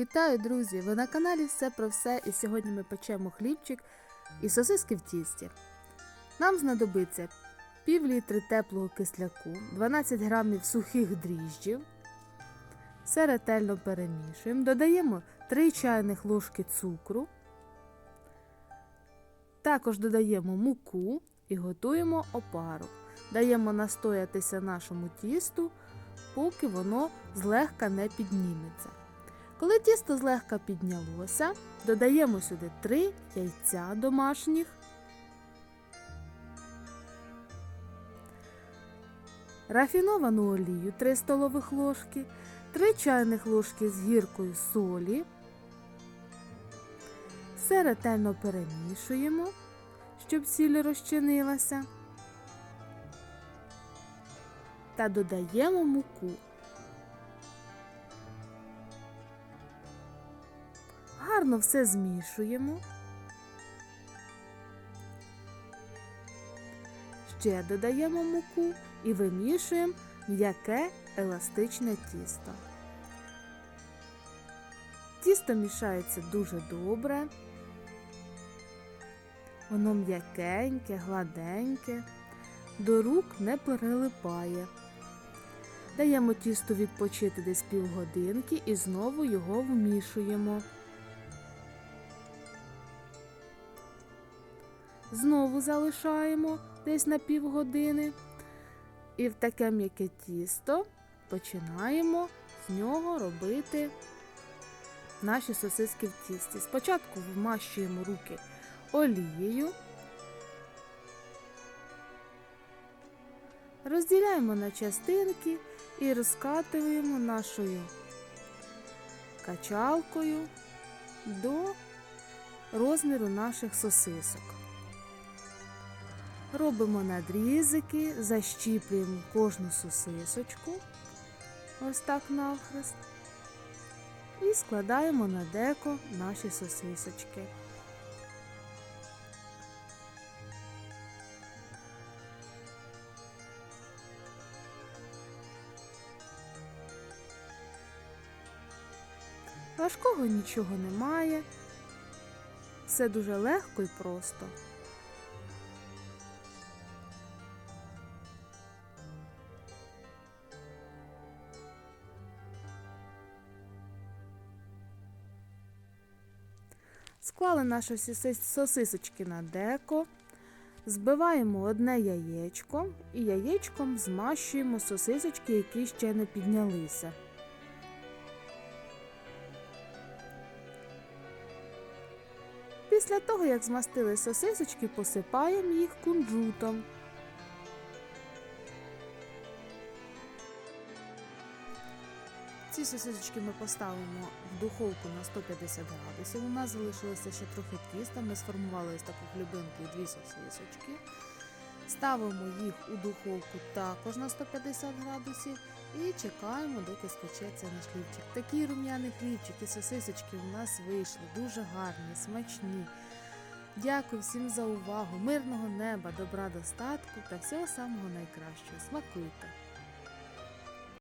Вітаю, друзі! Ви на каналі Все про все і сьогодні ми печемо хлібчик і сосиски в тісті. Нам знадобиться пів літри теплого кисляку, 12 грамів сухих дріжджів. Все ретельно перемішуємо. Додаємо 3 чайних ложки цукру. Також додаємо муку і готуємо опару. Даємо настоятися нашому тісту, поки воно злегка не підніметься. Коли тісто злегка піднялося, додаємо сюди 3 яйця домашніх, рафіновану олію 3 столових ложки, 3 чайних ложки з гіркою солі. Все ретельно перемішуємо, щоб сіль розчинилася. Та додаємо муку. Гарно все змішуємо. Ще додаємо муку і вимішуємо м'яке еластичне тісто. Тісто мішається дуже добре. Воно м'якеньке, гладеньке, до рук не перелипає. Даємо тісту відпочити десь півгодинки і знову його вмішуємо. Знову залишаємо десь на півгодини. І в таке м'яке тісто починаємо з нього робити наші сосиски в тісті. Спочатку вмащуємо руки олією, розділяємо на частинки і розкатуємо нашою качалкою до розміру наших сосисок. Робимо надрізики, защіплюємо кожну сосисочку, ось так навхрест, і складаємо на деко наші сосисочки. Важкого нічого немає, все дуже легко і просто. Склали наші сосисочки на деко, збиваємо одне яєчко і яєчком змащуємо сосисочки, які ще не піднялися. Після того, як змастили сосисочки, посипаємо їх кунжутом. Ці сосисочки ми поставимо в духовку на 150 градусів. У нас залишилося ще трохи тіста. Ми сформували ось таку хлібинку і дві сосисочки. Ставимо їх у духовку також на 150 градусів і чекаємо, доки спечеться наш хлібчик. Такі рум'яні хлібчики, сосисочки у нас вийшли дуже гарні, смачні. Дякую всім за увагу, мирного неба, добра достатку та всього самого найкращого. Смакуйте!